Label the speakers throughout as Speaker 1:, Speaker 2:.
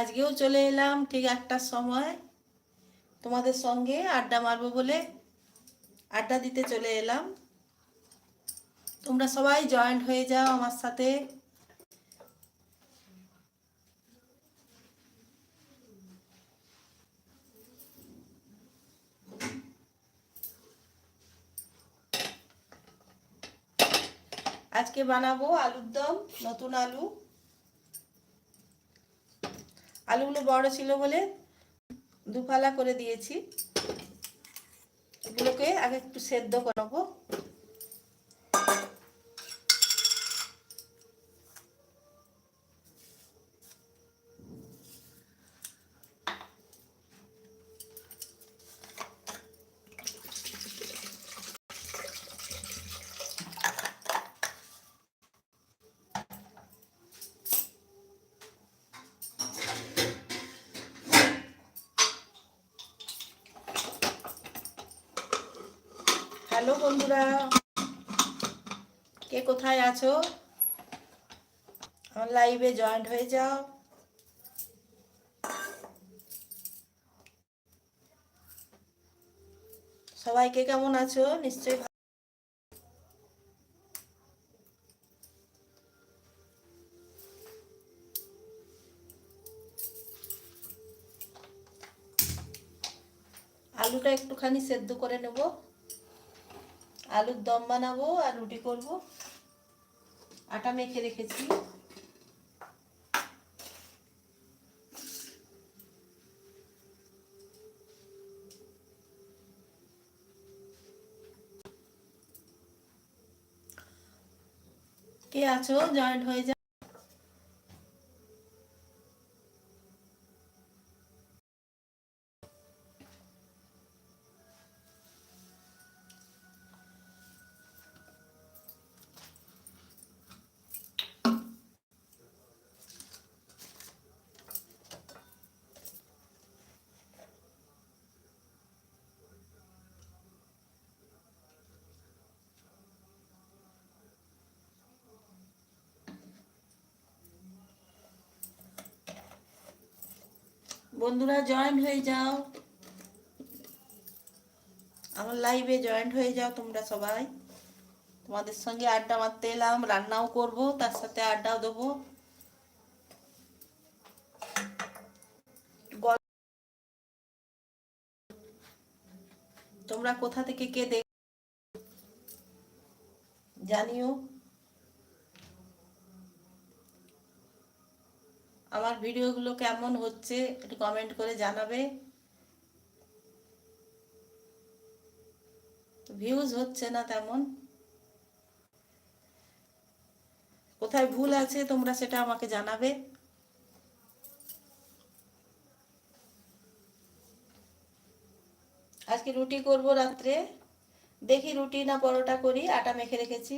Speaker 1: আজকেও চলে এলাম ঠিক একটার সময়। তোমাদের সঙ্গে আড্ডা মারবো বলে আড্ডা দিতে চলে এলাম। তোমরা সবাই জয়েন্ট হয়ে যাও আমার সাথে। আজকে বানাবো আলুর দম, নতুন আলু। আলুগুলো বড় ছিল বলে দুফালা করে দিয়েছি। এগুলোকে আগে একটু সেদ্ধ করব হ্যালো বন্ধুরা। কে কোথায় আছো? আমার লাইভে জয়েন্ট হয়ে যাও। সবাই কে কেমন আছো? নিশ্চয়ই আলুটা একটুখানি সেদ্ধ করে নেব। আলুর দম বানাবো আর রুটি করব। আটা মেখে রেখেছি। কে আছো? জয়েন্ট হয়ে যা বন্ধুরা জয়েন্ট হয়ে যাও। আমার লাইভে জয়েন্ট হয়ে যাও তোমরা সবাই। তোমাদের সঙ্গে আড্ডা মারতে এলাম, রান্নাও করব, তার সাথে আড্ডাও দেবো। তোমরা কোথা থেকে কে দেখ জানিও। আমার ভিডিওগুলো কেমন হচ্ছে একটু কমেন্ট করে জানাবে। ভিউজ হচ্ছে না তেমন। কোথায় ভুল আছে তোমরা সেটা আমাকে জানাবে। আজকে রুটি করব রাত্রে। দেখি রুটি না পরোটা করি, আটা মেখে রেখেছি।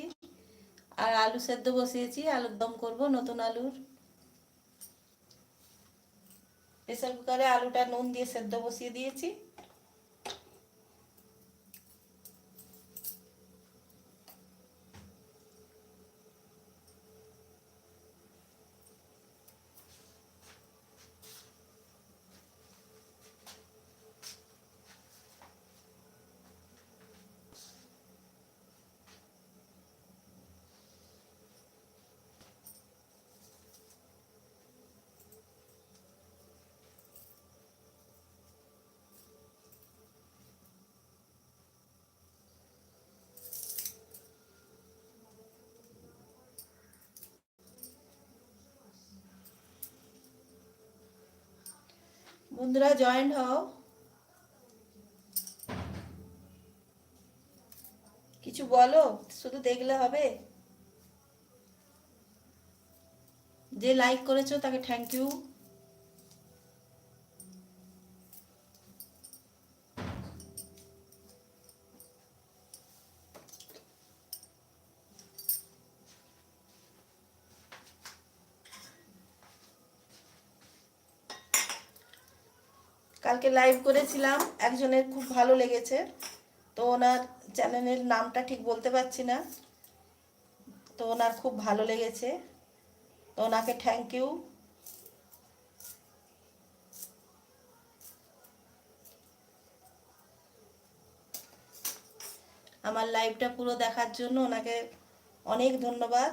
Speaker 1: আর আলু সেদ্ধ বসিয়েছি, আলুর দম করব, নতুন আলুর। প্রেসার কুকারে আলুটা নুন দিয়ে সেদ্ধ বসিয়ে দিয়েছি। বন্ধুরা জয়েন্ট হও। কিছু বলো শুধু দেখলে হবে। যে লাইক করেছ তাকে থ্যাংক ইউ কালকে লাইভ করেছিলাম, একজনের খুব ভালো লেগেছে। তো ওনার চ্যানেলের নামটা ঠিক বলতে পারছি না। তো ওনার খুব ভালো লেগেছে। তো ওনাকে থ্যাংক ইউ আমার লাইভটা পুরো দেখার জন্য ওনাকে অনেক ধন্যবাদ।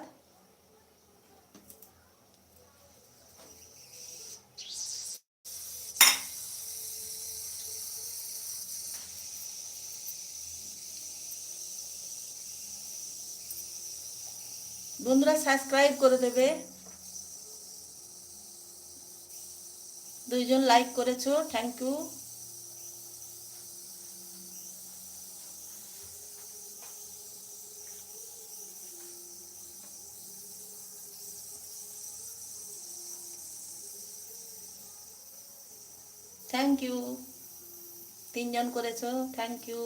Speaker 1: বন্ধুরা সাবস্ক্রাইব করে দেবে। দুইজন লাইক করেছ থ্যাংক ইউ থ্যাংক ইউ তিনজন করেছ থ্যাংক ইউ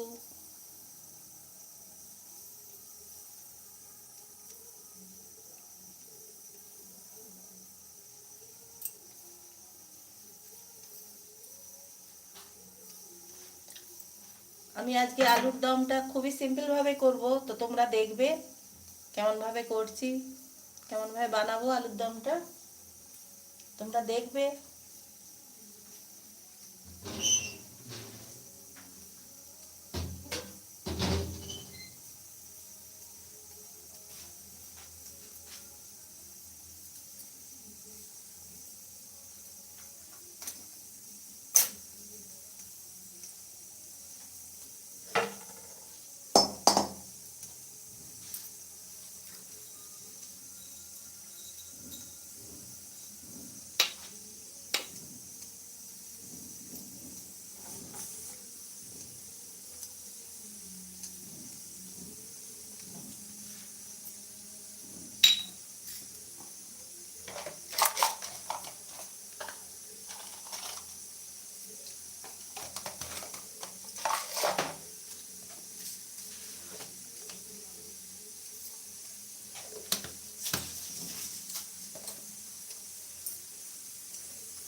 Speaker 1: আমি আজকে আলুর দমটা খুবই সিম্পল ভাবে করব, তো তোমরা দেখবে কেমন ভাবে করছি, কেমন ভাবে বানাবো আলুর দমটা। তোমরা দেখবে।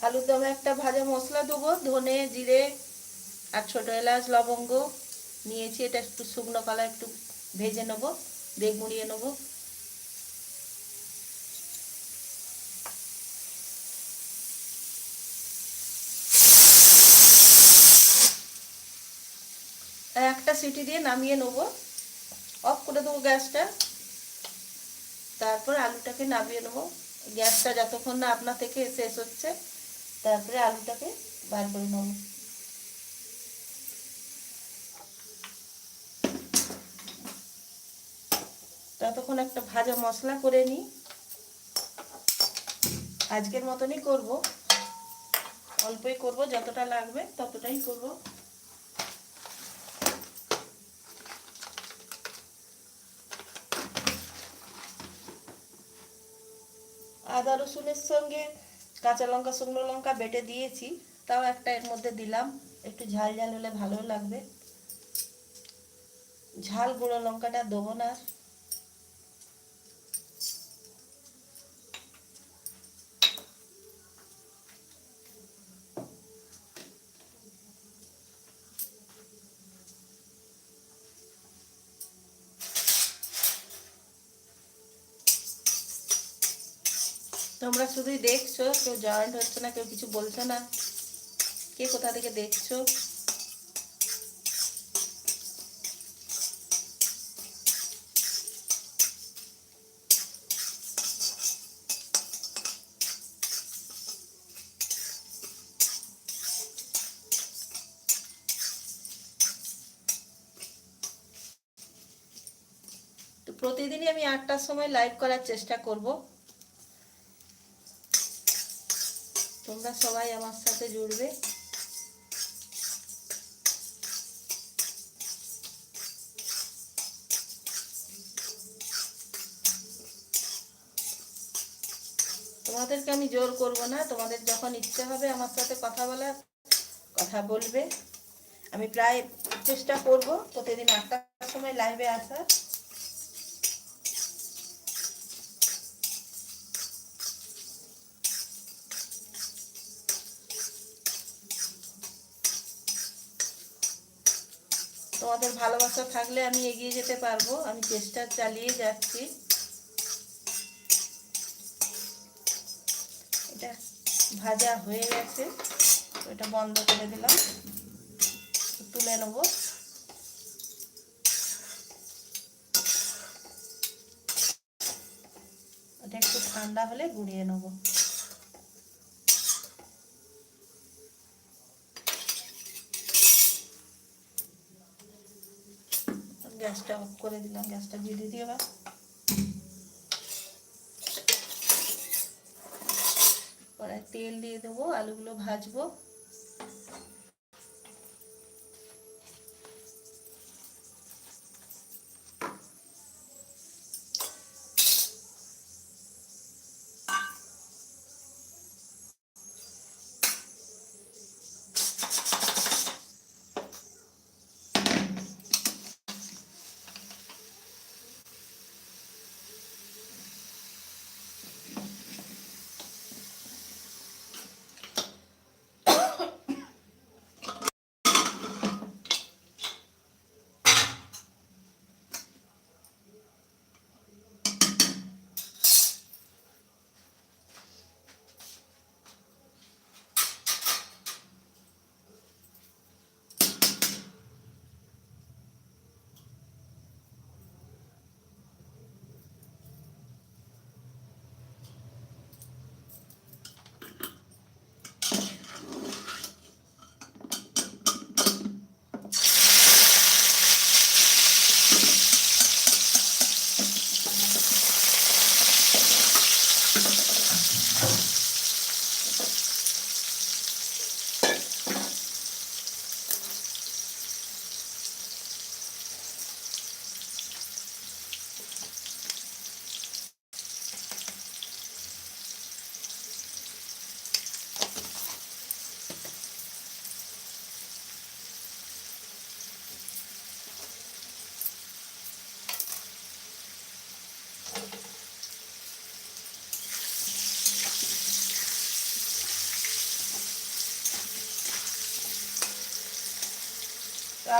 Speaker 1: আলুর দমে একটা ভাজা মশলা দেবো, ধনে, জিরে আর ছোটো এলাচ, লবঙ্গ। নিয়েছি এটা একটু শুকনো কলা একটু ভেজে নেব, দেগ মুড়িয়ে নেব। একটা সিটি দিয়ে নামিয়ে নেব। অফ করে দেবো গ্যাসটা। তারপর আলুটাকে নামিয়ে নেব। গ্যাসটা যতক্ষণ না আপনা থেকে শেষ হচ্ছে তারপরে আলুটাকে বার করে নেব। ততক্ষণ একটা ভাজা মশলা করে নিই। আজকের মতনই করব। অল্পই করব, যতটা লাগবে ততটাই করব। আদা রসুনের সঙ্গে কাঁচা লঙ্কা, শুকনো লঙ্কা বেটে দিয়েছি। তাও একটা এর মধ্যে দিলাম। একটু ঝাল ঝাল হলে ভালো লাগবে। ঝাল গুঁড়ো লঙ্কাটা দেবো না। তোমরা শুধুই দেখছ, কেউ জয়েন্ট হচ্ছে না, কেউ কিছু বলছো না। কে কোথা থেকে দেখছ? প্রতিদিনই আমি আটটার সময় লাইভ করার চেষ্টা করব। তোমরা সবাই আমার সাথে জুড়বে। তোমাদেরকে আমি জোর করব না, তোমাদের যখন ইচ্ছে হবে আমার সাথে কথা বলার, কথা বলবে। আমি প্রায় চেষ্টা করব প্রতিদিন আটটার সময় লাইভে আসার। তোমাদের ভালোবাসা থাকলে আমি এগিয়ে যেতে পারব। আমি চেষ্টা চালিয়ে যাচ্ছি। এটা ভাজা হয়ে গেছে। এটা বন্ধ করে দিলাম। তুলে নেব। এটা একটু ঠান্ডা হলে গুঁড়িয়ে নেব। গ্যাসটা অফ করে দিলাম গ্যাসটা দিয়ে দিই এবার। তেল দিয়ে দেবো আলুগুলো ভাজবো।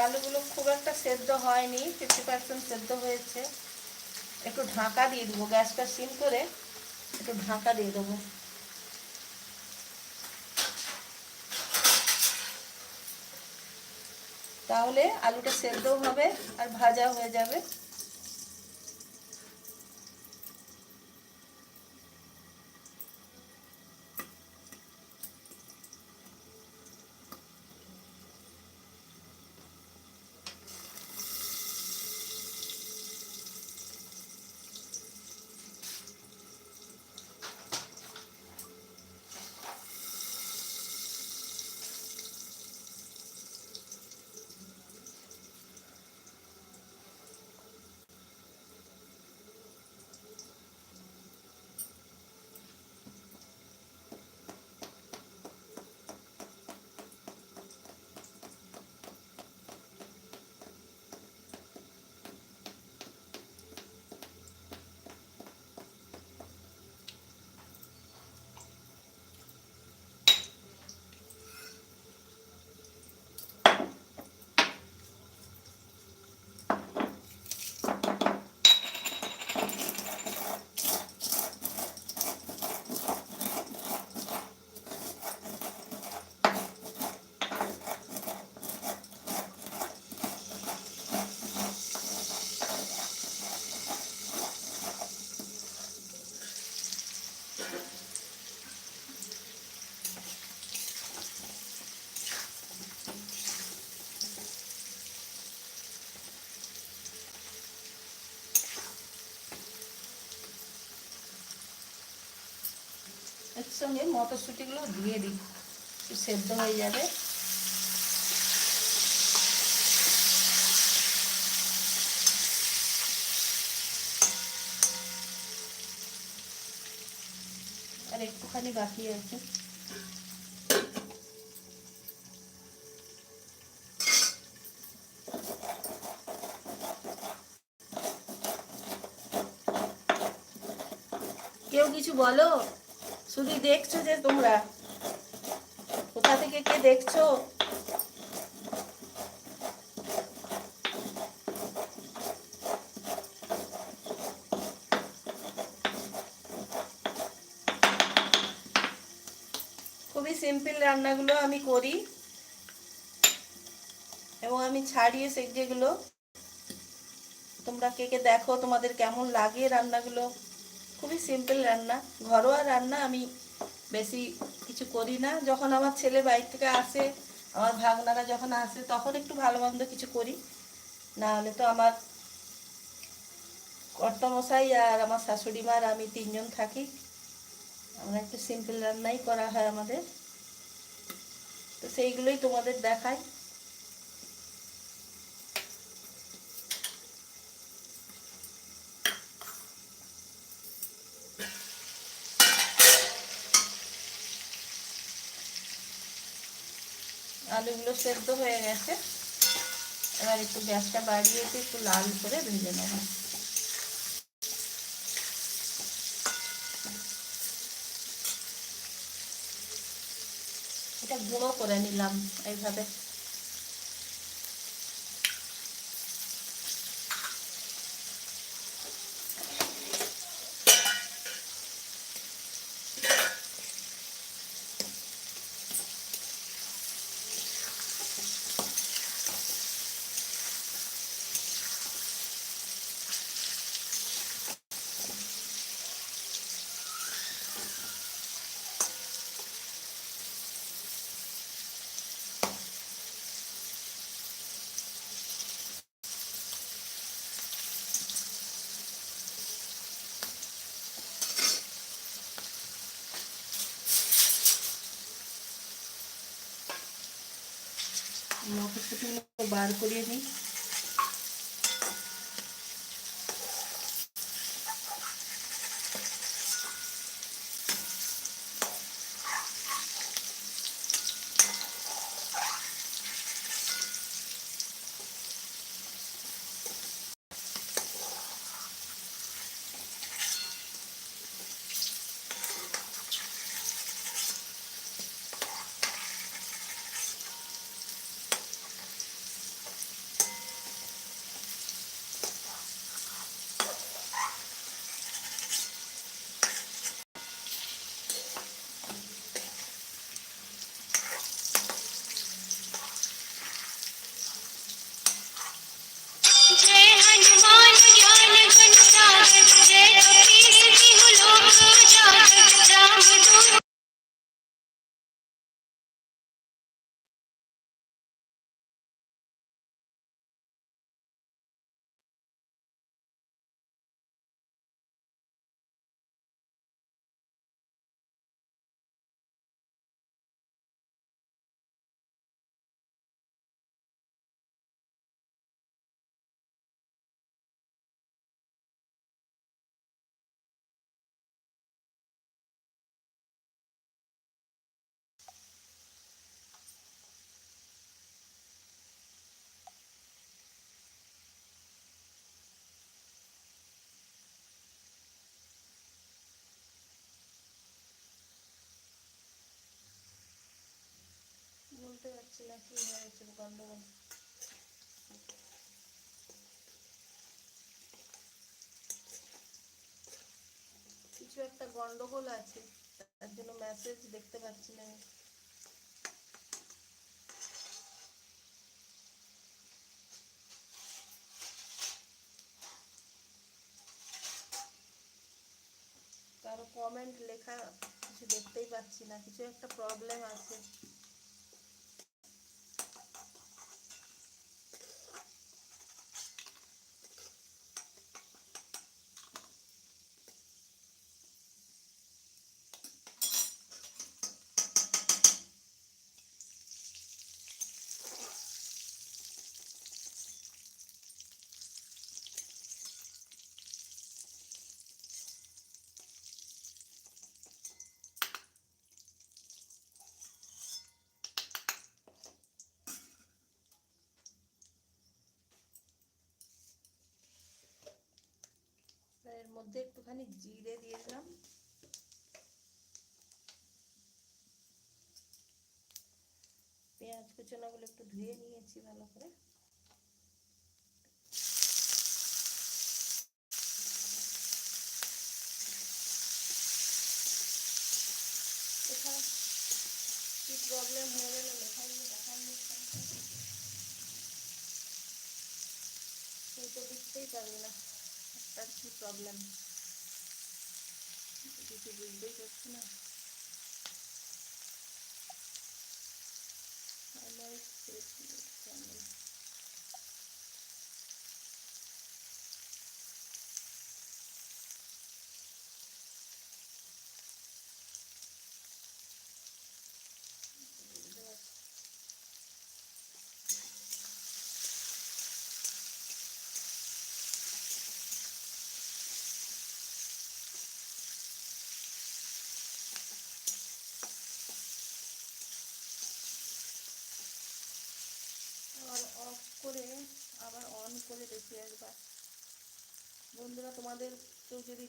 Speaker 1: আলুগুলো খুব একটা সেদ্ধ হয়নি ফিফটি পার্সেন্ট সেদ্ধ হয়েছে। একটু ঢাকা দিয়ে দেবো, গ্যাসটা সিম করে একটু ঢাকা দিয়ে দেবো। তাহলে আলুটা সেদ্ধও হবে আর ভাজা হয়ে যাবে এর সঙ্গে মটরশুঁটিগুলো দিয়ে দিই। একটু সেদ্ধ হয়ে যাবে। আর একটুখানি বাকি আছে। কেউ কিছু বলো? শুধু দেখছ যে তোমরা? কোথা থেকে কে দেখছ? খুবই সিম্পল রান্নাগুলো আমি করি। এবং আমি ছাড়িয়ে সে যেগুলো তোমরা কে কে দেখো, তোমাদের কেমন লাগে রান্নাগুলো? খুবই সিম্পল রান্না। ঘরোয়া রান্না আমি বেশি কিছু করি না। যখন আমার ছেলে বাইরে থেকে আসে, আমার ভাগনারা যখন আসে, তখন একটু ভালো মন্দ কিছু করি। না হলে তো আমার কর্তামশাই আর আমার শাশুড়ি মার আমি তিনজন থাকি। আমরা একটু সিম্পল রান্নাই করা হয় আমাদের। তো সেইগুলোই তোমাদের দেখাই। আলুগুলো সেদ্ধ হয়ে গেছে। এবার একটু গ্যাসটা বাড়িয়ে একটু লাল করে ভেজে নেব। এটা গুঁড়ো করে নিলাম এইভাবে। মটরশুঁটিগুলো বার করিয়ে নিই। বলতে পারছি না কি হয়েছে, গন্ডগোল। কিছু একটা গন্ডগোল আছে, তার জন্য মেসেজ দেখতে পাচ্ছি না। কারও কমেন্ট লেখা কিছু দেখতেই পাচ্ছি না, কিছু একটা প্রবলেম আছে এর মধ্যে একটুখানি জিরে দিয়ে দিলাম। পেঁয়াজ কুচনাগুলো একটু ধুয়ে নিয়েছি ভালো করে। কি প্রবলেম হয়ে গেল লেখাই দেখাই কেউ তো বুঝতেই পারবে না। কি প্রবলেম কিছু বুঝতেই পারছি না। তোমাদের কেউ যদি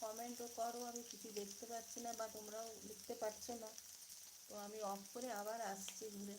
Speaker 1: কমেন্টও করো, আমি কিছু দেখতে পাচ্ছি না বা তোমরাও লিখতে পারছ না, তো আমি অফ করে আবার আসছি ঘুরে।